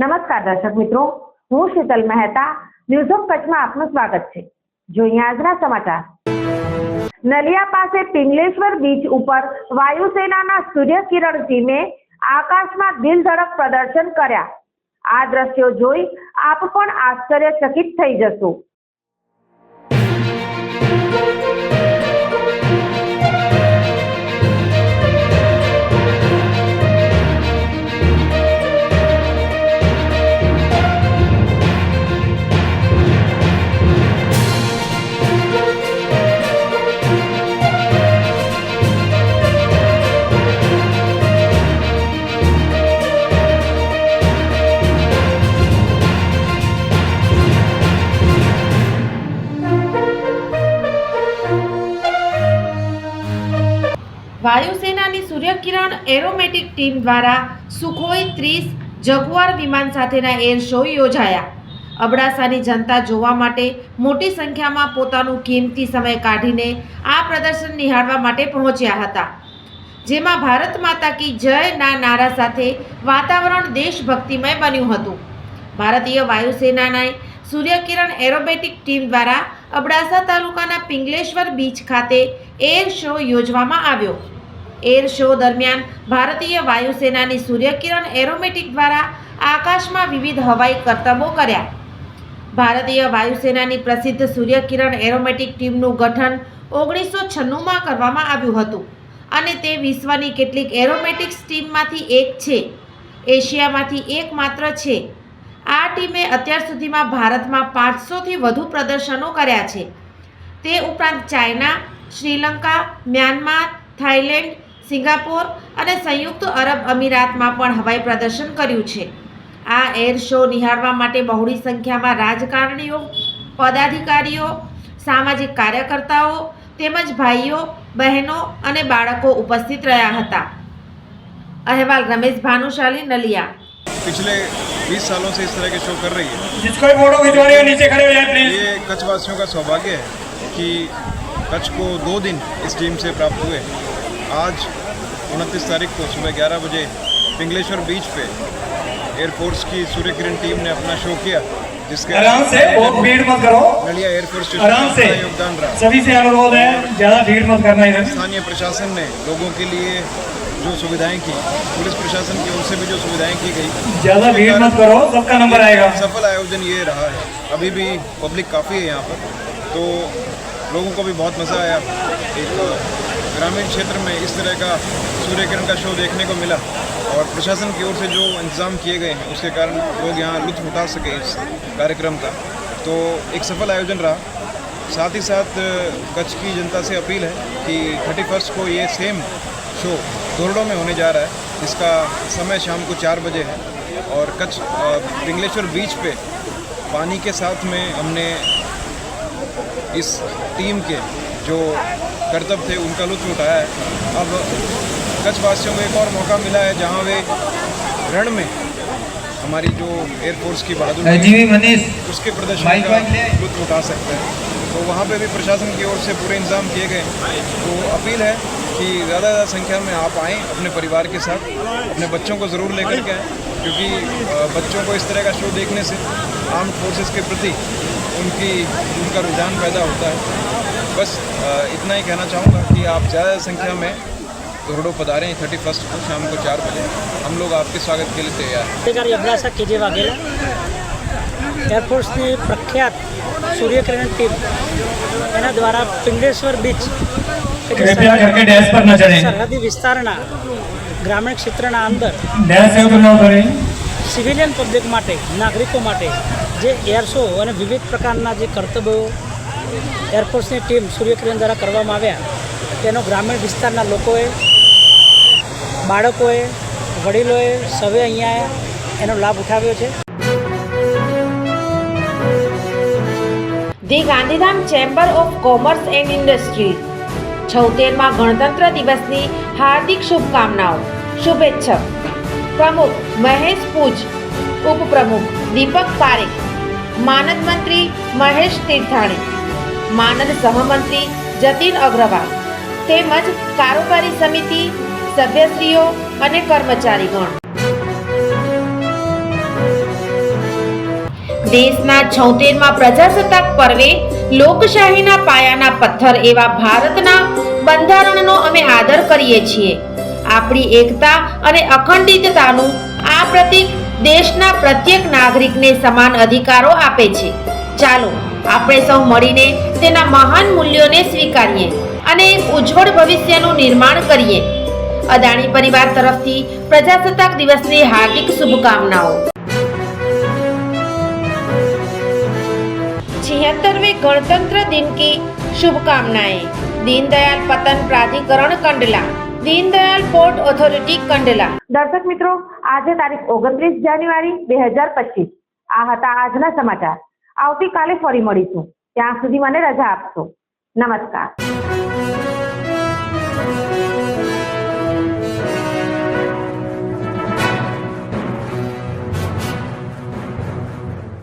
નમસ્કાર દર્શક મિત્રો, હું શીતલ મહેતા, ન્યૂઝ ઓફ કચ્છમાં આપનું સ્વાગત છે. જોઈએ આજના સમાચાર. નલિયા પાસે પિંગલેશ્વર બીચ ઉપર વાયુસેનાના સૂર્યકિરણ ટીમે આકાશમાં દિલ ધડક પ્રદર્શન કર્યા. આ દ્રશ્યો જોઈ આપ પણ આશ્ચર્યચકિત થઈ જશો. વાયુસેનાની સૂર્યકિરણ એરોમેટિક ટીમ દ્વારા સુખોઈ ત્રીસ જગુઆર વિમાન સાથેના એર શો યોજાયા. અબડાસાની જનતા જોવા માટે મોટી સંખ્યામાં પોતાનું કિંમતી સમય કાઢીને આ પ્રદર્શન નિહાળવા માટે પહોંચ્યા હતા. જેમાં ભારત માતા કી જયના નારા સાથે વાતાવરણ દેશભક્તિમય બન્યું હતું. ભારતીય વાયુસેનાના સૂર્યકિરણ એરોબેટિક ટીમ દ્વારા અબડાસા તાલુકાના પિંગલેશ્વર બીચ ખાતે એર શો યોજવામાં આવ્યો. એર શો દરમિયાન ભારતીય વાયુસેનાની સૂર્યકિરણ એરોમેટિક દ્વારા આકાશમાં વિવિધ હવાઈ કરતબો કર્યા. ભારતીય વાયુસેનાની પ્રસિદ્ધ સૂર્યકિરણ એરોમેટિક ટીમનું ગઠન ઓગણીસો છન્નુંમાં કરવામાં આવ્યું હતું અને તે વિશ્વની કેટલીક એરોમેટિક્સ ટીમમાંથી એક છે. એશિયામાંથી એકમાત્ર છે. આ ટીમે અત્યાર સુધીમાં ભારતમાં પાંચસોથી વધુ પ્રદર્શનો કર્યા છે. તે ઉપરાંત China, Sri Lanka, Myanmar, Thailand, Singapore અને સંયુક્ત અરબ અમીરાતમાં પણ હવાઈ પ્રદર્શન કર્યું છે. આ એર શો નિહાળવા માટે બહોળી સંખ્યામાં રાજકારણીઓ, પદાધિકારીઓ, સામાજિક કાર્યકર્તાઓ, તેમજ ભાઈઓ, બહેનો અને બાળકો ઉપસ્થિત રહ્યા હતા. અહેવાલ રમેશ ભાનુશાલી નલિયા. पिछले 20 सालों से इस तरह के शो कर रही है। जिसको भी फ़ोटो खिंचवानी हो नीचे खड़े हो जाए प्लीज़ ये कच्छवासियों का सौभाग्य है कि कच्छ को दो दिन इस टीम से प्राप्त हुए। आज उनतीस तारीख को सुबह 11 बजे पिंगलेश्वर बीच पे एयरफोर्स की सूर्य किरण टीम ने अपना शो किया जिसके आराम से बहुत भीड़ मत करो। नलिया एयरफोर्स आराम से। योगदान रहा। सभी से अनुरोध है ज़्यादा भीड़ मत करना स्थानीय प्रशासन ने लोगों के लिए जो सुविधाएँ की पुलिस प्रशासन की ओर से भी जो सुविधाएँ की गई ज़्यादा भीड़ मत करो सबका नंबर आएगा। सफल आयोजन ये रहा है। अभी भी पब्लिक काफ़ी है यहाँ पर। तो लोगों को भी बहुत मज़ा आया। एक ग्रामीण क्षेत्र में इस तरह का सूर्य किरण का शो देखने को मिला और प्रशासन की ओर से जो इंतज़ाम किए गए हैं उसके कारण लोग यहाँ लुत्फ उठा सके इस कार्यक्रम का। तो एक सफल आयोजन रहा। साथ ही साथ कच्छ की जनता से अपील है कि थर्टी फ़र्स्ट को ये सेम शो दोरडो में होने जा रहा है। जिसका समय शाम को चार बजे है और कच्छ पिंगलेश्वर बीच पे पानी के साथ में हमने इस टीम के जो कर्तव्य थे उनका लुत्फ उठाया है। अब कच्छ वासियों को एक और मौका मिला है जहाँ वे रण में हमारी जो एयरफोर्स की बहादुर उसके प्रदर्शन का। लुत्फ उठा सकते हैं। तो वहाँ पे भी प्रशासन की ओर से पूरे इंतज़ाम किए गए। तो अपील है कि ज़्यादा ज़्यादा संख्या में आप आएँ अपने परिवार के साथ अपने बच्चों को ज़रूर लेकर के आएँ क्योंकि अ, बच्चों को इस तरह का शो देखने से आर्म फोर्सेस के प्रति उनकी उनका रुझान पैदा होता है बस अ, इतना ही कहना चाहूँगा कि आप ज़्यादा संख्या में धोरडो पधारें थर्टी फर्स्ट को शाम को चार बजे हम लोग आपके स्वागत के लिए तैयार हैं અધિકારી અબડાસા કેજે વાઘેલા એરફોર્સની પ્રખ્યાત સૂર્યકિરણ ટીમ એના દ્વારા પિંગલેશ્વર બીચ કૃપયા કરકે ડેશ પર ન ચડે સરહદી વિસ્તારના ગ્રામીણ ક્ષેત્રના અંદર ડેશ ઉપર ન ચડે સિવિલિયન પબ્લિક માટે નાગરિકો માટે જે એરશો અને વિવિધ પ્રકારના જે કર્તવ્યો એરફોર્સની ટીમ સૂર્યકિરણ દ્વારા કરવામાં આવ્યા તેનો ગ્રામીણ વિસ્તારના લોકોએ બાળકોએ વડીલોએ સવે અહીંયા એનો લાભ ઉઠાવ્યો છે. The Gandhidham chamber of commerce and industry. છોતેરમાં ગણતંત્ર દિવસની હાર્દિક શુભકામનાઓ. શુભેચ્છક. પ્રમુખ મહેશ પૂજ. ઉપપ્રમુખ દીપક પારેખ. માનદ મંત્રી મહેશ તીર્થાણી. માનદ સહમંત્રી જતીન અગ્રવાલ. તેમજ કારોબારી સમિતિ, સભ્યશ્રીઓ અને કર્મચારીગણ. દેશના છોતેરમાં પ્રજાસત્તાક પર્વે લોકશાહીના પાયાના પથ્થર એવા ભારતના બંધારણનો અમે આદર કરીએ છીએ. આપણી એકતા અને અખંડિતતાનું આ પ્રતીક દેશના પ્રત્યેક નાગરિકને સમાન અધિકારો આપે છે. ચાલો, આપણે સૌ મળીને તેના મહાન મૂલ્યોને સ્વીકારીએ અને એક ઉજ્જવળ ભવિષ્યનું નિર્માણ કરીએ. અદાણી પરિવાર તરફથી પ્રજાસત્તાક દિવસની હાર્દિક શુભકામનાઓ. गणतंत्र दिन की शुभकामनाएं दीनदयाल पतन प्राधिकरण कंडला दीनदयाल पोर्ट ऑथोरिटी कंडला દર્શક મિત્રો આજે તારીખ ઓગણત્રીસ જાન્યુઆરી બે હજાર પચીસ આ હતા આજના સમાચાર આવતીકાલે ફરી મળીશું ત્યાં સુધી મને રજા આપશો નમસ્કાર